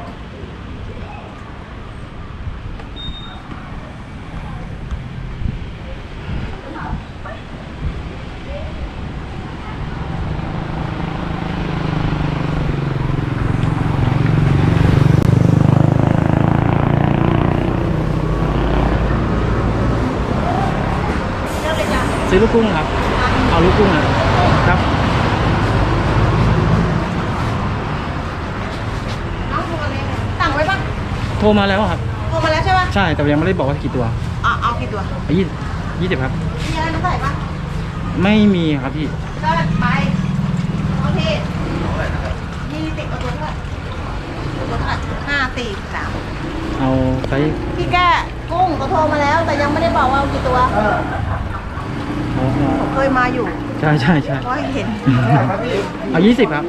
ารถนะซื้อลูกกุ้งครับ เอาลูกกุ้งนะครับ น้องโทรมาเลยสั่งไว้ปะ โท รมาแล้วครับ โทรมาแล้วใช่ปะใช่แต่ยังไม่ได้บอกว่ากี่ตัวเอาเอากี่ตัวยี่ยี่สิบครับ มีอะไรมาใส่ปะไม่มีครับพี่เดินไปโอเคมีติดเอาตัวเท่าไหร่ตัวเท่าไหร่ห้าสี่สามเอาไซส์พี่แก้กุ้งก็โทรมาแล้ว แต่ยังไม่ได้บอกว่าเอากี่ตัว เอาเอาเคยมาอยู่ใช่ใช่ใช่ก็ให้เห็น เอายี่สิบครับ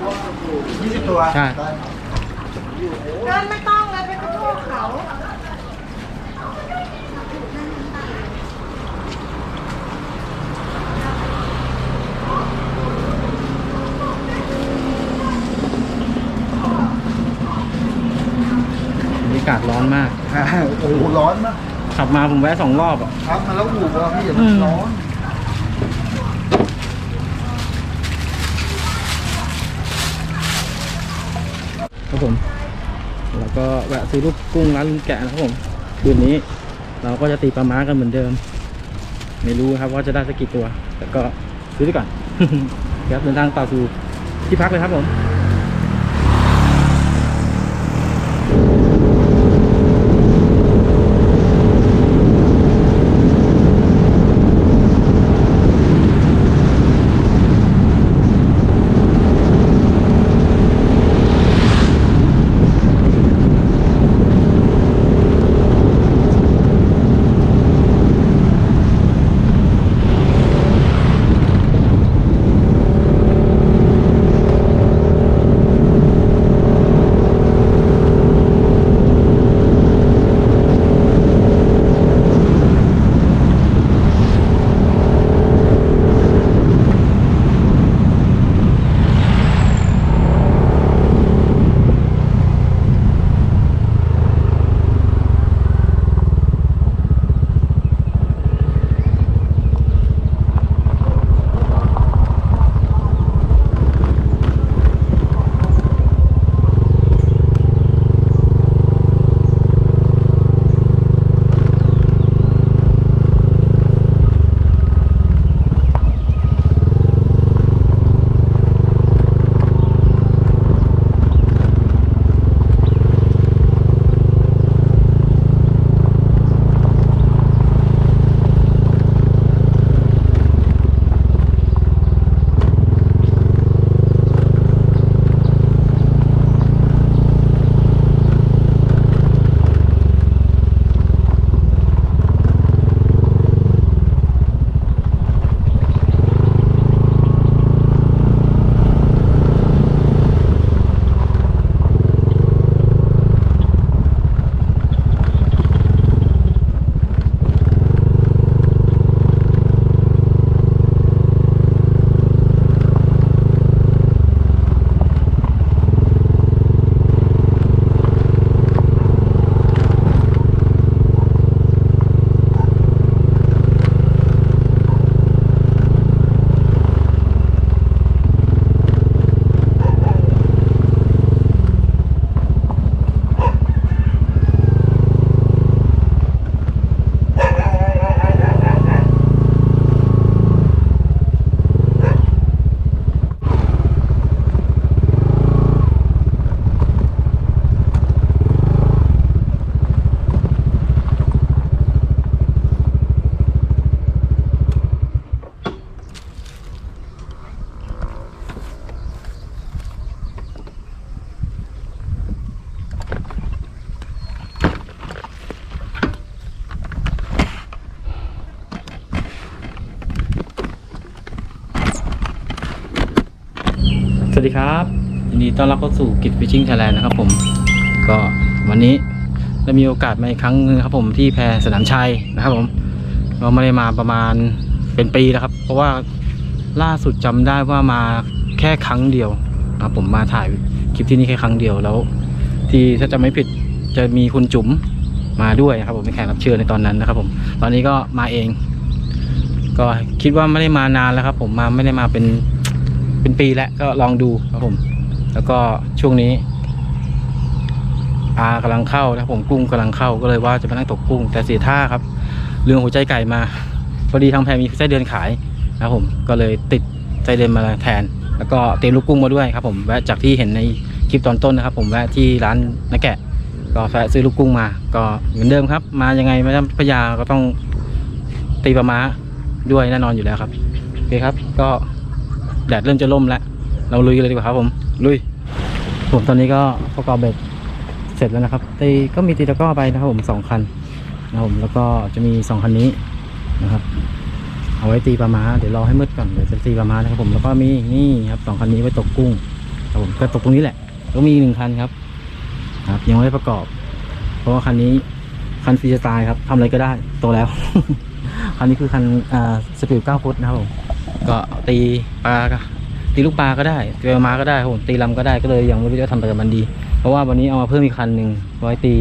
ยี่สิบตัวใช่ เดินไม่ต้องเลยไปขอโทษเขา บรรยากาศร้อนมาก โอ้โหร้อนมากขับมาผมแวะสองรอบอะครับมาแล้วหูว่าพี่อย่าอืมร้อน ครับผม แล้วก็แวะซื้อลูกกุ้งร้านลุงแกะนะครับผมคืนนี้ เราก็จะตีปลาม้ากันเหมือนเดิม ไม่รู้ครับว่าจะได้สักกี่ตัว แต่ก็ซื้อไปก่อน ครับเดินทางต่อสู่ที่พักเลยครับผม ดีครับยินดีต้อนรับเข้าสู่กิจฟิชชิ่งไทยแลนด์นะครับผมก็วันนี้ได้มีโอกาสมาอีกครั้งนึงครับผมที่แพสนามชัยนะครับผมก็ไม่ได้มาประมาณเป็นปีแล้วครับ เพราะว่าล่าสุดจำได้ว่ามาแค่ครั้งเดียวครับผมมาถ่ายคลิปที่นี่แค่ครั้งเดียวแล้ว ที่ถ้าจะไม่ผิดจะมีคุณจุ๋มมาด้วยนะครับผมเป็นแขกรับเชิญในตอนนั้นนะครับผมตอนนี้ก็มาเอง ก็คิดว่าไม่ได้มานานแล้วครับ ผมมาไม่ได้มาเป็น เป็นปีแล้วก็ลองดูครับผม แล้วก็ช่วงนี้ปลากำลังเข้านะครับผมกุ้งกำลังเข้าก็เลยว่าจะมานั่งตกกุ้ง แต่เสียท่าครับเรื่องหัวใจไก่มาพอดีทางแพรมีไส้เดือนขายนะครับผมก็เลยติดไส้เดือนมาแทน แล้วก็เตรียมลูกกุ้งมาด้วยครับผมแวะจากที่เห็นในคลิปตอนต้นนะครับ ผมแวะที่ร้านนักแกะ ก็แวะซื้อลูกกุ้งมา ก็เหมือนเดิมครับ มายังไงม่น้ำพระยาก็ต้องตีปลาม้าด้วยแน่นอนอยู่แล้วครับโอเคครับ ก็ แดดเริ่มจะล่มแล้ว เราลุยกันเลยดีกว่าครับผม ลุย ผมตอนนี้ก็ประกอบเบ็ดเสร็จแล้วนะครับ ตีก็มีตีตะกร้อไปนะครับผมสองคันนะครับผมแล้วก็จะมีสองคันนี้นะครับ เอาไว้ตีปลาม้าเดี๋ยวรอให้มืดก่อนเดี๋ยวจะตีปลาม้านะครับผมแล้วก็มีนี่ครับสองคันนี้ไว้ตกกุ้งครับผมก็ตกตรงนี้แหละแล้วก็มีอีกหนึ่งคันครับครับยังไม่ได้ประกอบ เพราะว่าคันนี้คันฟรีสไตล์ครับทำอะไรก็ได้โตแล้ว คันนี้คือคันอ่าสปีด9ฟุตนะครับผม ก็ตีปลาตีลูกปลาก็ได้ตีปลาม้าก็ได้ครับผมตีลำก็ได้ก็เลยยังไม่รู้จะทำอะไรกับมันดี เพราะว่าวันนี้เอามาเพิ่มอีกคันหนึ่งไว้ตี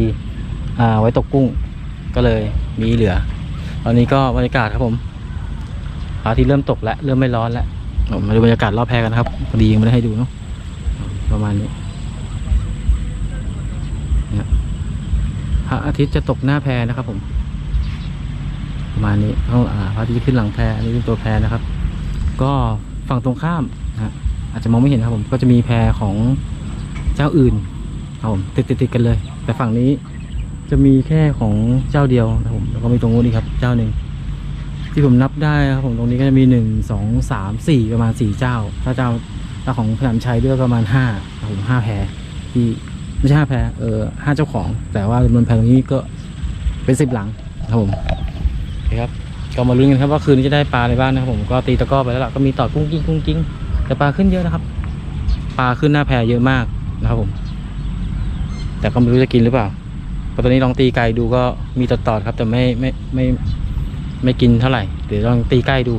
อ่าไว้ตกกุ้ง ก็เลยมีเหลือ ตอนนี้ก็บรรยากาศครับผมพระอาทิตย์เริ่มตกแล้วเริ่มไม่ร้อนแล้วผมมาดูบรรยากาศรอบแพกันนะครับพอดียังไม่ได้ให้ดูเนาะประมาณนี้พระอาทิตย์จะตกหน้าแพนะครับผม ประมาณนี้เขาอ่าพระอาทิตย์ขึ้นหลังแพอันนี้เป็นตัวแพนะครับ ก็ฝั่งตรงข้ามนะฮะอาจจะมองไม่เห็นครับผมก็จะมีแพของเจ้าอื่นครับผมติดติดกันเลย แต่ฝั่งนี้จะมีแค่ของเจ้าเดียวนะครับผมแล้วก็มีตรงนู้นอีกครับ เจ้าหนึ่งที่ผมนับได้ครับผมตรงนี้ก็จะมีหนึ่งสองสามสี่ประมาณสี่เจ้า ถ้าเจ้าถ้าของพระนามชัยด้วยก็ประมาณห้าครับผมห้าแพรที่ไม่ใช่ห้าแพรเออห้าเจ้าของ แต่ว่าจำนวนแพรตรงนี้ก็เป็นสิบหลังครับผมโอเคครับ ก็มาลุ้นกันครับว่าคืนนี้จะได้ปลาอะไรบ้างนะครับผมก็ตีตะกร้อไปแล้วล่ะก็มีต่อกุ้งกิ้งกุ้งกิ้งแต่ปลาขึ้นเยอะนะครับ ปลาขึ้นหน้าแพเยอะมากนะครับผม แต่ก็ไม่รู้จะกินหรือเปล่าเพราะตอนนี้ลองตีไกลดูก็มีตอดๆครับ แต่ไม่ไม่ไม่ไม่กินเท่าไหร่เดี๋ยวลองตีใกล้ดู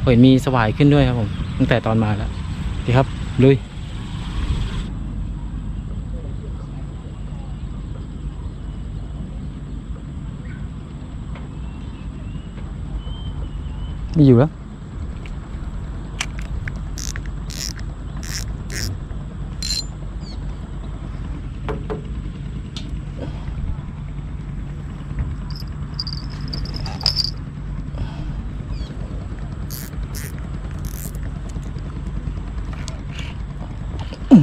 เห็นมีสวายขึ้นด้วยครับผมตั้งแต่ตอนมาแล้วโอเคครับลุย ไม่อยู่แล้ว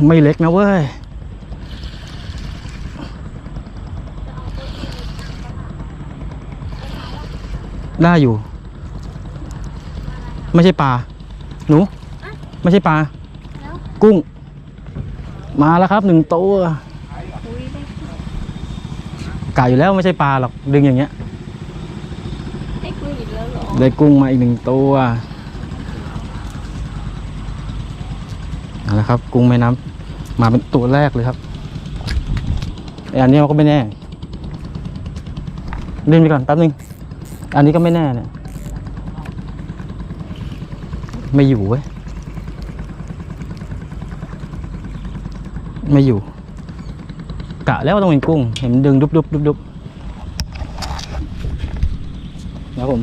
ไม่เล็กนะเว้ย ได้อยู่ไม่ใช่ปลาหนู ไม่ใช่ปลากุ้ง มาแล้วครับหนึ่งตัวกะอยู่แล้วไม่ใช่ปลาหรอกดึงอย่างเงี้ยให้คุยอีกแล้วเหรอได้กุ้งมาอีกหนึ่งตัวเอาละครับ กุ้งแม่น้ำมาเป็นตัวแรกเลยครับไออันนี้มันก็ไม่แน่เล่นไปก่อนแป๊บนึง อันนี้ก็ไม่แน่เนี่ย ไม่อยู่เว้ย ไม่อยู่ กะแล้วต้องเป็นกุ้ง เห็นดึงดุบดุบดุบดุบครับผม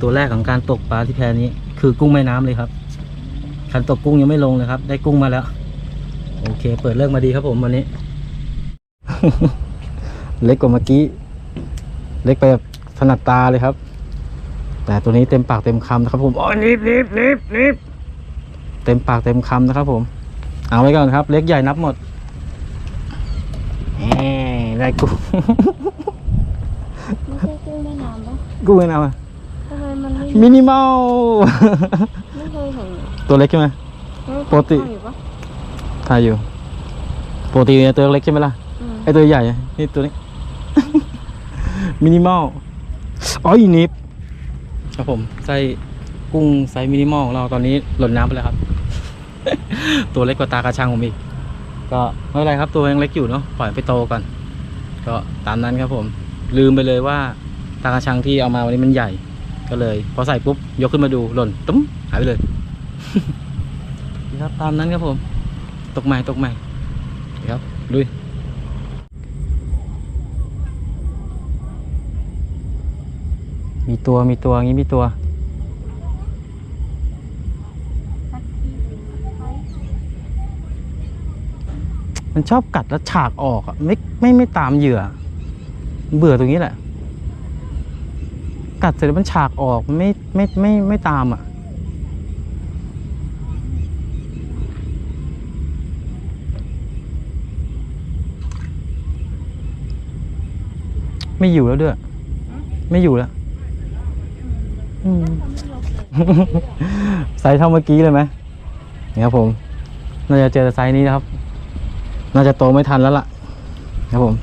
ตัวแรกของการตกปลาที่แพนี้ คือกุ้งแม่น้ำเลยครับการตกกุ้งยังไม่ลงเลยครับ ได้กุ้งมาแล้ว โอเค เปิดเรื่องมาดีครับผมวันนี้ เล็กกว่าเมื่อกี้ เล็กไปแบบถนัดตาเลยครับ แต่ตัวนี้เต็มปากเต็มคำนะครับผมโอ้ยรีบรีบรีบรีบเต็มปากเต็มคำนะครับผม เอาไว้ก่อนครับ เล็กใหญ่นับหมดแหมได้กุ้งไม่ใช่กุ้งแม่น้ำปะกุ้งแม่น้ำอะทำไมมันไม่มินิมอล ไม่เคยเห็นตัวเล็กใช่ไหม ปกติ ถ่ายอยู่ปะถ่ายอยู่ปกติเนี่ยตัวเล็กใช่ไหมล่ะอืมไอตัวใหญ่อะนี่ตัวนี้ มินิมอล อ๋ออีนิฟ ครับผมไส้กุ้งไซส์มินิมอลของเราตอนนี้หล่นน้ำไปแล้วครับ ตัวเล็กกว่าตากระชังผมอีก ก็ไม่เป็นไรครับตัวยังเล็กอยู่เนาะปล่อยไปโตก่อน ก็ตามนั้นครับผม ลืมไปเลยว่าตากระชังที่เอามาวันนี้มันใหญ่ ก็เลย พอใส่ปุ๊บยกขึ้นมาดูหล่นตุ้มหายไปเลยนะครับตามนั้นครับผม ตกใหม่ตกใหม่ครับลุย มีตัวมีตัวอย่างงี้มีตัว มันชอบกัดแล้วฉากออกอะไม่ไม่ไม่ตามเหยื่อ เบื่อตรงนี้แหละ กัดเสร็จแล้วมันฉากออกไม่ไม่ไม่ไม่ตามอะไม่อยู่แล้วด้วย ไม่อยู่แล้ว ไซส์เท่าเมื่อกี้เลยไหมนี่ครับผม น่าจะเจอไซส์นี้นะครับ น่าจะโตไม่ทันแล้วล่ะ ครับผม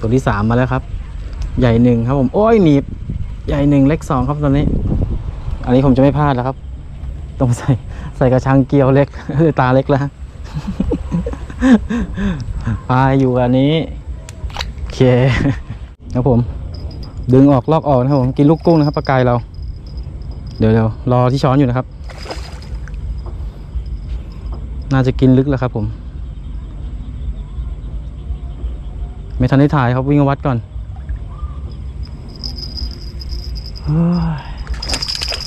ตัวที่สามมาแล้วครับ ใหญ่หนึ่งครับผม โอ้ยหนีบ ใหญ่หนึ่งเล็กสองครับตอนนี้ อันนี้ผมจะไม่พลาดแล้วครับ ต้องใส่ใส่กระชังเกลียวเล็กตาเล็กแล้วปลาอยู่อันนี้ โอเค ครับผม ดึงออกลอกออกนะครับผมกินลูกกุ้งนะครับปลากายเรา เดี๋ยวเดี๋ยวรอที่ช้อนอยู่นะครับ น่าจะกินลึกแล้วครับผม ไม่ทันได้ถ่ายครับวิ่งวัดก่อน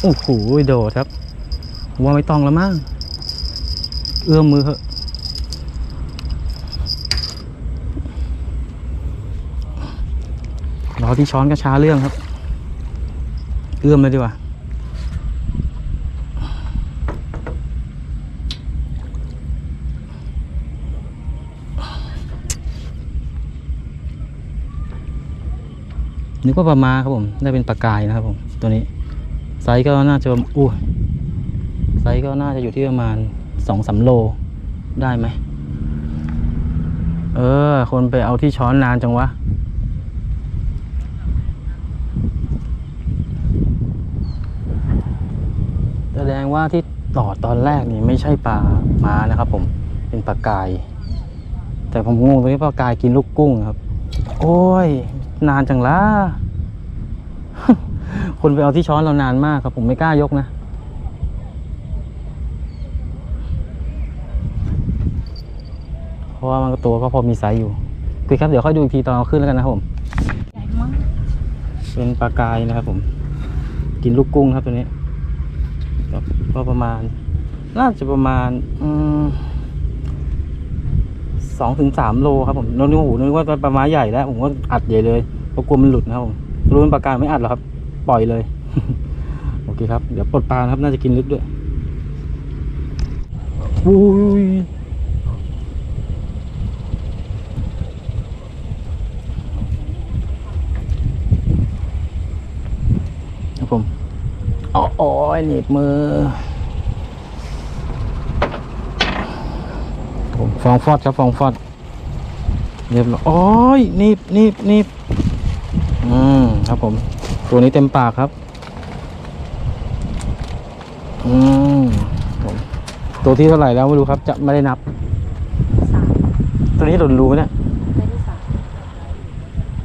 โอ้โหโดดครับ ว่าไม่ต้องแล้วมั้งเอื้อมมือเหอะ อที่ช้อนก็ช้าเรื่องครับ เอื้อมเลยดีกว่านึกว่าปลามาครับผม ได้เป็นปลากายนะครับผม ตัวนี้ ไซส์ก็น่าจะอู้ไซส์ก็น่าจะอยู่ที่ประมาณสองสามโล ได้ไหม เออ คนไปเอาที่ช้อนนานจังวะ ดงว่าที่ต่อตอนแรกนี่ไม่ใช่ปลาม้านะครับ ผมเป็นปลากาย แต่ผมงงตรงที่ปลากายกินลูกกุ้งครับ โอ้ย นานจังละคนไปเอาที่ช้อนเรานานมากครับ ผมไม่กล้ายกนะเพราะว่ามันก็ตัวก็พอมีไซส์อยู่โอเคครับเดี๋ยวค่อยดูอีกทีตอนเอาขึ้นแล้วกันนะครับผมใหญ่มากเป็นปลากายนะครับผม กินลูกกุ้งครับตัวนี้ ก็ก็ประมาณ น่าจะประมาณสองถึงสามโลครับผมนึกว่าโอ้โหนึกว่าปลาม้าใหญ่แล้วผมก็อัดใหญ่เลยเพราะกลัวมันหลุดนะครับผมรู้เป็นปลากายไม่อัดหรอกครับ ปล่อยเลย โอเคครับ เดี๋ยวปลดปลาครับ น่าจะกินลึกด้วยอุ้ยครับผมอ๋อ โอ้ยหนีบมือ ผมฟองฟอดครับฟองฟอดเรียบร้อยโอ้ยนีบนีบนีบอืมครับผม ตัวนี้เต็มปากครับ อืมผมตัวที่เท่าไหร่แล้วไม่รู้ครับ จะไม่ได้นับ สามตัวนี้หลุดรูไหมเนี่ยได้ที่สาม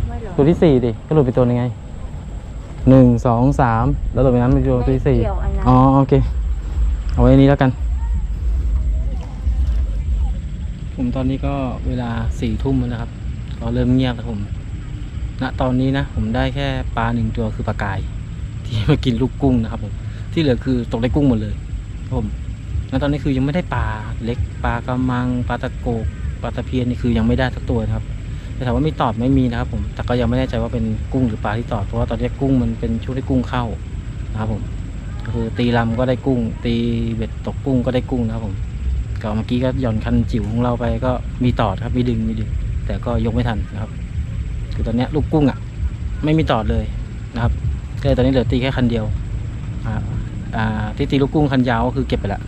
ไม่เหรอตัวที่สี่ดิก็หลุดไปตัวหนึงไง หนึ่งสองสามแล้วหลุดไปนั้นเป็นตัวที่สี่ไม่เกี่ยวอันนั้น อ๋อโอเค เอาไว้นี้แล้วกัน ผมตอนนี้ก็เวลาสี่ทุ่มแล้วนะครับ ก็เริ่มเงียบแล้วผมณตอนนี้นะ ผมได้แค่ปลาหนึ่งตัวคือปลากาย ที่มากินลูกกุ้งนะครับผมที่เหลือคือตกได้กุ้งหมดเลยครับผมณตอนนี้คือยังไม่ได้ปลาเล็กปลากระมังปลาตะโกกปลาตะเพียนนี่คือยังไม่ได้สักตัวนะครับ แต่ถามว่ามีตอดไม่มีนะครับผมแต่ก็ยังไม่แน่ใจว่าเป็นกุ้งหรือปลาที่ตอดเพราะว่าตอนนี้กุ้งมันเป็นช่วงที่กุ้งเข้านะครับผมก็คือตีลำก็ได้กุ้ง ตีเบ็ดตกกุ้งก็ได้กุ้งนะครับผมก็เมื่อกี้ก็หย่อนคันจิ๋วของเราไปก็มีตอดครับมีดึงมีดึง แต่ก็ยกไม่ทันนะครับ คือตอนนี้ลูกกุ้งอะ ไม่มีตอดเลยนะครับก็เลยตอนนี้เหลือตีแค่คันเดียวอ่าที่ตีลูกกุ้งคันยาวก็คือเก็บไปละ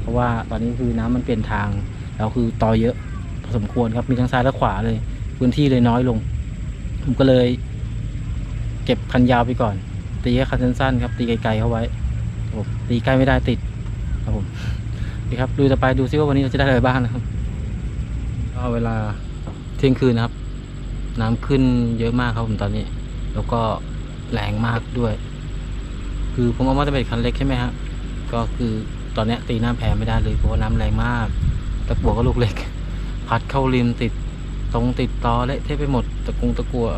เพราะว่าตอนนี้คือน้ำมันเปลี่ยนทางแล้วคือตอเยอะพอสมควรครับมีทั้งซ้ายและขวาเลย พื้นที่เลยน้อยลง ผมก็เลย เก็บคันยาวไปก่อน ตีแค่คันสั้นๆครับ ตีไกลๆเข้าไว้ผมตีใกล้ไม่ได้ติดครับผมนี่ครับดูต่อไปดูซิว่าวันนี้เราจะได้อะไรบ้างนะครับก็เวลาเที่ยงคืนนะครับ น้ำขึ้นเยอะมากครับผมตอนนี้ แล้วก็แรงมากด้วย คือผมเอามาจะเป็นคันเล็กใช่ไหมฮะก็คือตอนนี้ตีหน้าแพไม่ได้เลยเพราะว่าน้ำแรงมากตะกัวก็ลูกเล็ก พัดเข้าริมติด ตรงติดตอเละเทะไปหมดตะกุงตะกัว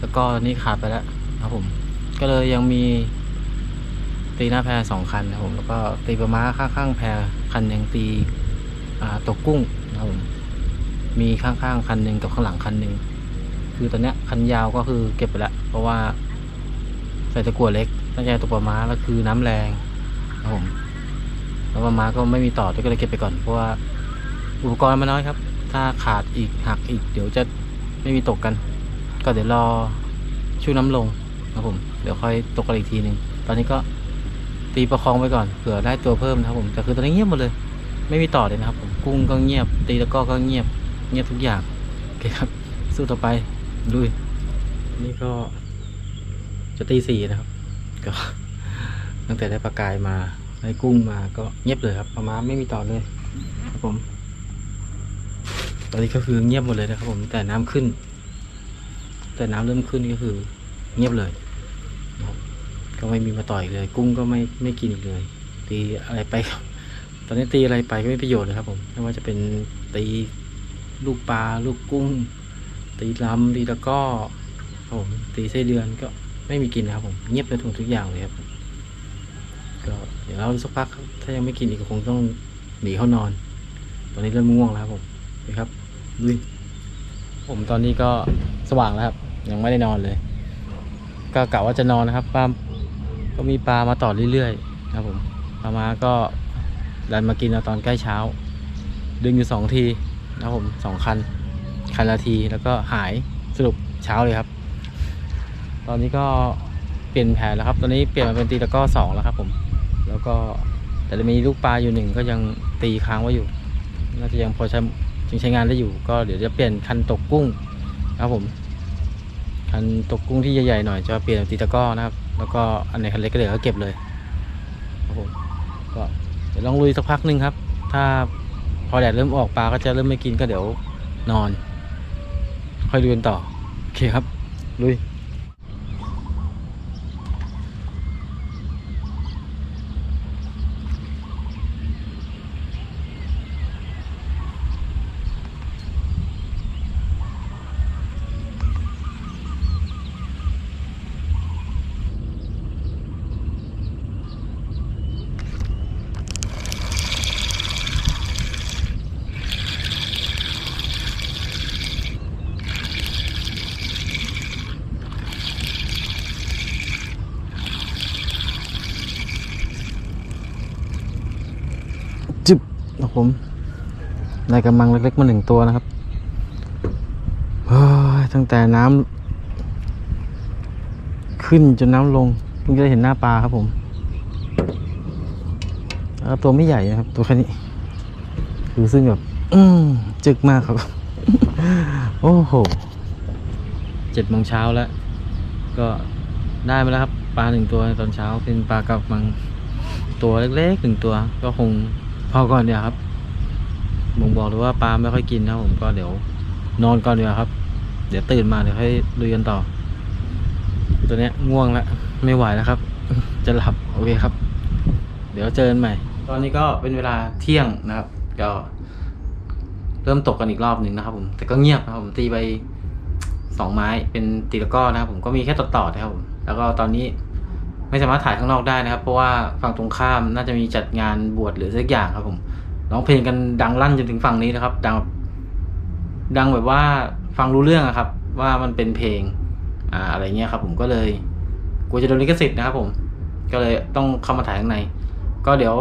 แล้วก็นี่ขาดไปแล้วครับผม ก็เลยยังมีตีหน้าแพสองคันนะครับผมแล้วก็ตีประมาข้างๆแพคันหนึ่งตีตกกุ้งนะครับผมมีข้างๆคันหนึ่งกับข้างหลังคันหนึ่งคือตอนเนี้ยคันยาวก็คือเก็บไปแล้วเพราะว่าใส่ตะกั่วเล็กตั้งใจตกปลาม้าแล้วคือน้ำแรงนะครับผมแล้วปลาม้าก็ไม่มีต่อด้วยก็เลยเก็บไปก่อนเพราะว่าอุปกรณ์มันน้อยครับ ถ้าขาดอีกหักอีก เดี๋ยวจะไม่มีตกกัน ก็เดี๋ยวรอชูน้ำลงนะครับผมเดี๋ยวค่อยตกกันอีกทีหนึ่งตอนนี้ก็ตีประคองไว้ก่อนเผื่อได้ตัวเพิ่มนะครับผมแต่คือตอนนี้เงียบหมดเลย ไม่มีต่อเลยนะครับผมกุ้งก็เงียบ ตีตะก้อก็เงียบ เงียบทุกอย่างโอเคครับ สู้ต่อไปลุยนี่ก็จะตีสี่นะครับ ก็ตั้งแต่ได้ปลากายมาได้กุ้งมาก็เงียบเลยครับปลาม้าไม่มีต่อเลยครับผม ตอนนี้ก็คือเงียบหมดเลยนะครับผมแต่น้ำขึ้น แต่น้ำเริ่มขึ้นก็คือ เงียบเลยก็ไม่มีมาต่อยเลย กุ้งก็ไม่ไม่กินอีกเลย ตีอะไรไป ตอนนี้ตีอะไรไปก็ไม่ประโยชน์เลยครับ ผมไม่ว่าจะเป็นตีลูกปลาลูกกุ้ง ตีลำตีตะก้อผมตีไส้เดือนก็ไม่มีกินนะครับผมเงียบไปทุกทุกอย่างเลยครับก็เดี๋ยวเราสักพักถ้ายังไม่กินอีกก็คงต้องหนีเข้านอน ตอนนี้เริ่มง่วงแล้วครับผมโอเคครับ ลุยผมตอนนี้ก็สว่างแล้วครับ ยังไม่ได้นอนเลย ก็กะว่าจะนอนนะครับปลาก็มีปลามาต่อเรื่อยๆครับผมปลามาก็ดันมากินเอาตอนใกล้เช้า ดึงอยู่สองทีนะครับผมสองคัน คันละทีแล้วก็หายสรุปเช้าเลยครับ ตอนนี้ก็เปลี่ยนแผนแล้วครับ ตอนนี้เปลี่ยนมาเป็นตีตะก้อสองแล้วครับผม แล้วก็แต่จะมีลูกปลาอยู่หนึ่งก็ยังตีค้างไว้อยู่ น่าจะยังพอใช้ ยังใช้งานได้อยู่ ก็เดี๋ยวจะเปลี่ยนคันตกกุ้งนะครับผมคันตกกุ้งที่ใหญ่ๆหน่อยจะเปลี่ยนตีตะก้อนะครับ แล้วก็อันไหนคันเล็กก็เดี๋ยวก็เก็บเลยครับผมก็เดี๋ยวลองลุยสักพักหนึ่งครับ ถ้าพอแดดเริ่มออกปลาก็จะเริ่มไม่กินก็เดี๋ยวนอน ค่อยดูกันต่อโอเคครับลุย จึบ ครับผมได้กำมังเล็กๆมาหนึ่งตัวนะครับเฮ้ยตั้งแต่น้ำขึ้นจนน้ำลงเพิ่งจะเห็นหน้าปลาครับผมแล้วตัวไม่ใหญ่นะครับ ตัวแค่นี้ คือซึ่งแบบจึกมากครับ โอ้โหเจ็ดโมงเช้าแล้ว ก็ได้มาแล้วครับ ปลาหนึ่งตัวตอนเช้าเป็นปลากระมังตัวเล็กๆหนึ่งตัว ก็คง พอก่อนเดี๋ยวครับบ่งบอกเลยว่าปลาไม่ค่อยกินนะผมก็เดี๋ยว นอนก่อนเดี๋ยวครับ เดี๋ยวตื่นมาเดี๋ยวให้ลุยกันต่อ ตัวเนี้ยง่วงแล้วไม่ไหวแล้วครับ จะหลับโอเคครับ เดี๋ยวเจอกันใหม่ ตอนนี้ก็เป็นเวลาเที่ยงนะครับ ก็ เริ่มตกกันอีกรอบหนึ่งนะครับ ผม แต่ก็เงียบนะครับผมตีไปสองไม้เป็นตีตะก้อนะครับ ผมก็มีแค่ต่อๆนะครับผมแล้วก็ตอนนี้ ไม่สามารถถ่ายข้างนอกได้นะครับ เพราะว่าฝั่งตรงข้ามน่าจะมีจัดงานบวชหรือสักอย่างครับผมร้องเพลงกันดังลั่นจนถึงฝั่งนี้นะครับ ดังดังแบบว่าฟังรู้เรื่องอะครับ ว่ามันเป็นเพลงอ่าอะไรเงี้ยครับ ผมก็เลยกลัวจะโดนลิขสิทธิ์นะครับ ผม ก็เลยต้องเข้ามาถ่ายข้างใน ก็เดี๋ยว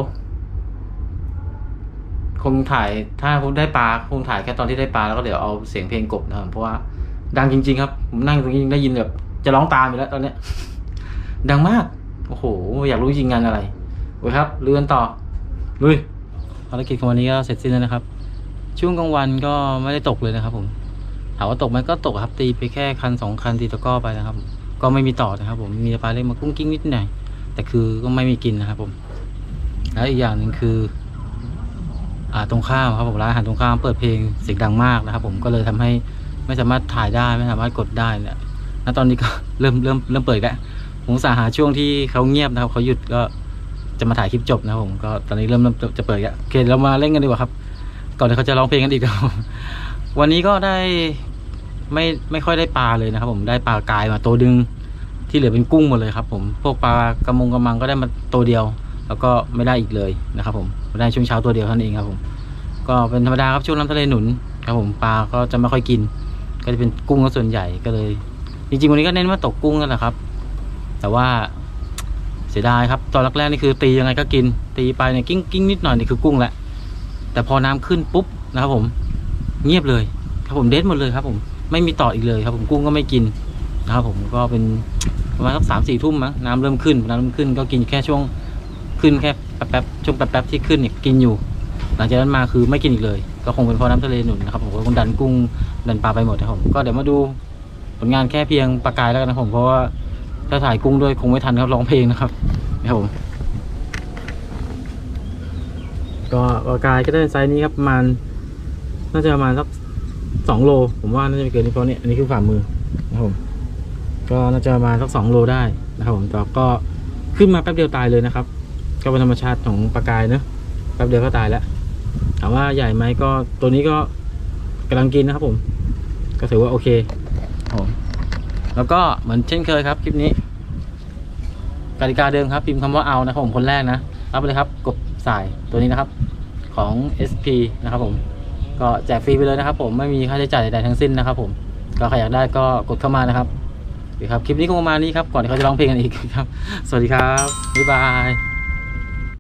คงถ่ายถ้าผมได้ปลาคงถ่ายแค่ตอนที่ได้ปลาแล้วก็เดี๋ยวเอาเสียงเพลงกบนะครับเพราะว่าดังจริง ๆ ครับ ผมนั่งตรงนี้ได้ยินแบบจะร้องตามอยู่แล้วตอนเนี้ย ดังมาก โอ้โห อยากรู้จริงงานอะไรโอเคครับเลื่อนต่อลุยภารกิจของวันนี้ก็เสร็จสิ้นแล้วนะครับ ช่วงกลางวันก็ไม่ได้ตกเลยนะครับ ผมถามว่าตกไหมก็ตกครับตีไปแค่คันสองคันตีตะก้อไปนะครับ ก็ไม่มีต่อนะครับ ผมมีปลาเล็กมากุ้งกิ้งนิดหน่อยแต่คือก็ไม่มีกินนะครับ ผมแล้วอีกอย่างหนึ่งคือ อ่าตรงข้ามครับผมร้านอาหารตรงข้ามเปิดเพลงเสียงดังมากนะครับ ผมก็เลยทำให้ไม่สามารถถ่ายได้ไม่สามารถกดได้เนี่ยณตอนนี้ก็เริ่มเริ่มเริ่มเปิดแล้ว ผมสาหาช่วงที่เขาเงียบนะครับเขาหยุดก็จะมาถ่ายคลิปจบนะครับผมก็ตอนนี้เริ่มจะจะเปิดแล้วโอเคเรามาเล่นกันดีกว่าครับ ก่อนที่เขาจะร้องเพลงกันอีกครับวันนี้ก็ได้ไม่ไม่ค่อยได้ปลาเลยนะครับ ผมได้ปลากายมาตัวดึงที่เหลือเป็นกุ้งหมดเลยครับ ผมพวกปลากระมงกระมังก็ได้มาตัวเดียว แล้วก็ไม่ได้อีกเลยนะครับ ผมได้ช่วงเช้าตัวเดียวเท่านั้นเองครับผม ก็เป็นธรรมดาครับช่วงน้ำทะเลหนุนครับผมปลาก็จะไม่ค่อยกิน ก็จะเป็นกุ้งก็ส่วนใหญ่ก็เลย จริงๆวันนี้ก็เน้นว่าตกกุ้งนั่นแหละครับ แต่ว่าเสียดายครับตอนแรกๆนี่คือตียังไงก็กิน ตีไปเนี่ยกิ้งกิ้งนิดหน่อยนี่คือกุ้งแหละแต่พอน้ำขึ้นปุ๊บนะครับผมเงียบเลยครับผมเด็ดหมดเลยครับ ผมไม่มีต่ออีกเลยครับ ผมกุ้งก็ไม่กินนะครับผมก็เป็นประมาณสักสามสี่ทุ่มมั้งน้ำเริ่มขึ้นน้ำเริ่มขึ้นก็กินแค่ช่วงขึ้นแค่แป๊บๆช่วงแป๊บๆที่ขึ้นเนี่ยกินอยู่ หลังจากนั้นมาคือไม่กินอีกเลย ก็คงเป็นเพราะน้ำทะเลหนุนนะครับผมก็คงดันกุ้งดันปลาไปหมดนะครับผมก็เดี๋ยวมาดูผลงานแค่เพียงปลากายแล้วกันนะผมเพราะว่า ถ้าถ่ายกุ้งด้วยคงไม่ทันครับร้องเพลงนะครับนะครับผมก็ปลากายก็ได้ไซส์นี้ครับประมาณน่าจะประมาณสักสองโล ผมว่าน่าจะไม่เกินนี้เพราะเนี่ยอันนี้คือฝ่ามือนะครับผมก็น่าจะประมาณสักสองโลได้นะครับผมแต่ก็ขึ้นมาแป๊บเดียวตายเลยนะครับ ก็เป็นธรรมชาติของปลากายเนะแป๊บเดียวก็ตายแล้วถามว่าใหญ่ไหมก็ตัวนี้ก็กำลังกินนะครับผม ก็ถือว่าโอเค แล้วก็เหมือนเช่นเคยครับคลิปนี้กติกาเดิมครับ พิมพ์คำว่าเอานะครับผมคนแรกนะรับไปเลยครับ กบสายตัวนี้นะครับของ SP นะครับผมก็แจกฟรีไปเลยนะครับ ผมไม่มีค่าใช้จ่ายใดๆทั้งสิ้นนะครับ ผมก็ใครอยากได้ก็กดเข้ามานะครับดีครับ คลิปนี้ก็ประมาณนี้ครับ ก่อนที่เขาจะร้องเพลงกันอีกครับ สวัสดีครับ บ๊ายบาย